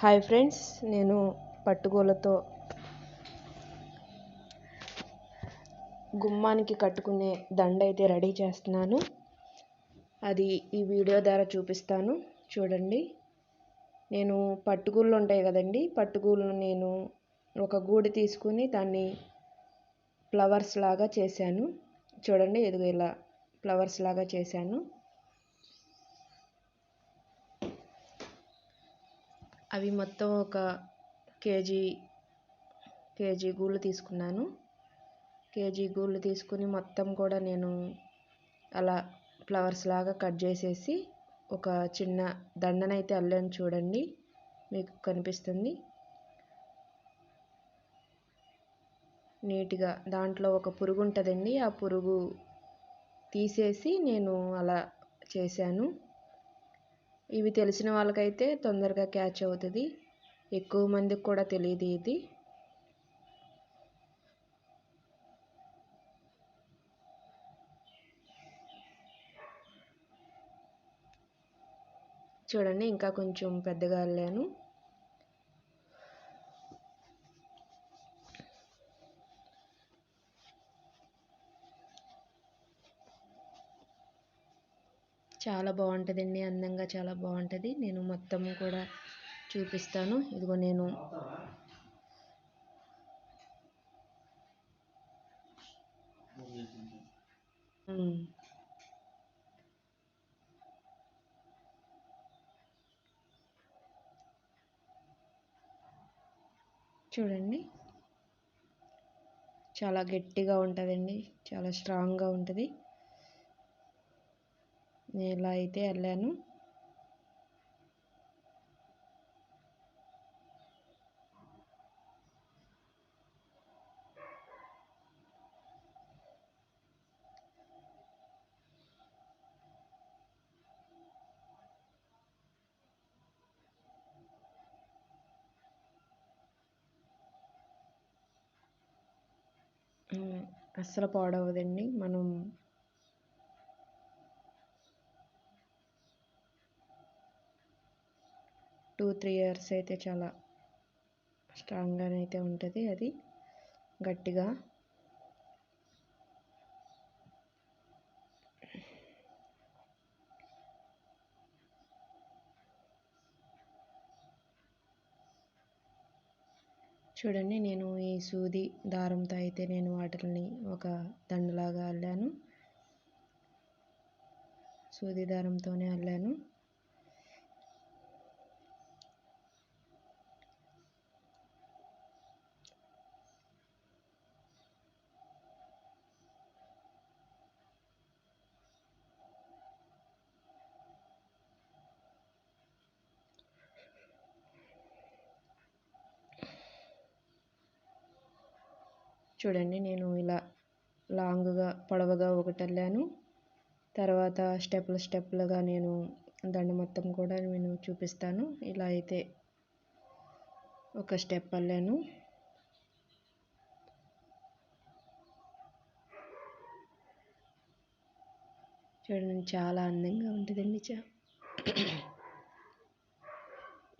Hi friends నేను పట్టుగోలతో గుమ్మానికి కట్టుకునే దండ అయితే రెడీ చేస్తున్నాను. అది ఈ వీడియో ద్వారా చూపిస్తాను. చూడండి. నేను పట్టుగూళ్ళు ఉంటాయి కదండి పట్టుగూళ్ళు నేను ఒక గూడి తీసుకుని దాన్ని ఫ్లవర్స్ లాగా చేశాను. చూడండి ఎదుగు ఇలా ఫ్లవర్స్ లాగా చేశాను. అవి మొత్తం ఒక కేజీ కేజీ గూళ్ళు తీసుకున్నాను. కేజీ గూళ్ళు తీసుకుని మొత్తం కూడా నేను అలా ఫ్లవర్స్ లాగా కట్ చేసేసి ఒక చిన్న దండనైతే అల్లాను చూడండి మీకు కనిపిస్తుంది. నీట్గా దాంట్లో ఒక పురుగు ఉంటుందండి ఆ పురుగు తీసేసి నేను అలా చేశాను. ఇవి తెలిసిన వాళ్ళకైతే తొందరగా క్యాచ్ అవుతుంది. ఎక్కువ మందికి కూడా తెలియదు ఇది. చూడండి ఇంకా కొంచెం పెద్దగా అల్లాను చాలా బాగుంటుందండి అందంగా చాలా బాగుంటుంది నేను మొత్తం కూడా చూపిస్తాను. ఇదిగో నేను చూడండి. చాలా గట్టిగా ఉంటుందండి. చాలా స్ట్రాంగ్గా ఉంటుంది. నేను ఇలా అయితే వెళ్ళాను అస్సలు పాడవదండి. మనం టూ త్రీ ఇయర్స్ అయితే చాలా స్ట్రాంగ్గానే అయితే ఉంటుంది అది గట్టిగా. చూడండి నేను ఈ సూది దారంతో అయితే నేను వాటిని ఒక దండలాగా అల్లాను. సూది దారంతోనే అల్లాను. చూడండి నేను ఇలా లాంగ్గా పొడవుగా ఒకటి వెళ్ళాను తర్వాత స్టెప్లు స్టెప్లుగా నేను దండ మొత్తం కూడా నేను చూపిస్తాను. ఇలా అయితే ఒక స్టెప్ వెళ్ళాను చూడండి చాలా అందంగా ఉంటుందండి చా.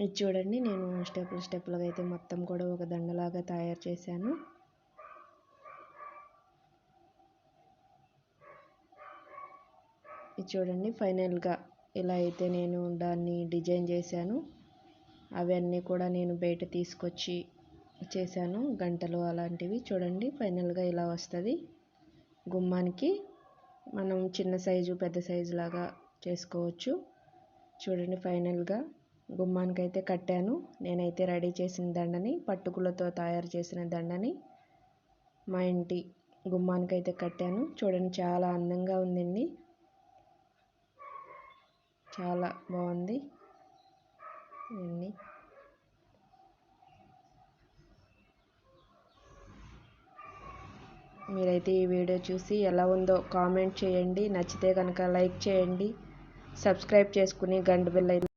ఇది చూడండి నేను స్టెప్లు స్టెప్లుగా అయితే మొత్తం కూడా ఒక దండలాగా తయారు చేశాను. ఇది చూడండి ఫైనల్గా ఇలా అయితే నేను దాన్ని డిజైన్ చేశాను. అవన్నీ కూడా నేను బయట తీసుకొచ్చి చేశాను గంటలు అలాంటివి. చూడండి ఫైనల్గా ఇలా వస్తుంది. గుమ్మానికి మనం చిన్న సైజు పెద్ద సైజు లాగా చేసుకోవచ్చు. చూడండి ఫైనల్గా గుమ్మానికి అయితే కట్టాను. నేనైతే రెడీ చేసిన దండని పట్టుకులతో తయారు చేసిన దండని మా ఇంటి గుమ్మానికి అయితే కట్టాను. చూడండి చాలా అందంగా ఉందండి. చాలా బాగుంది. ఇవన్నీ మీరైతే ఈ వీడియో చూసి ఎలా ఉందో కామెంట్ చేయండి. నచ్చితే కనుక లైక్ చేయండి. సబ్స్క్రైబ్ చేసుకుని గంట అయితే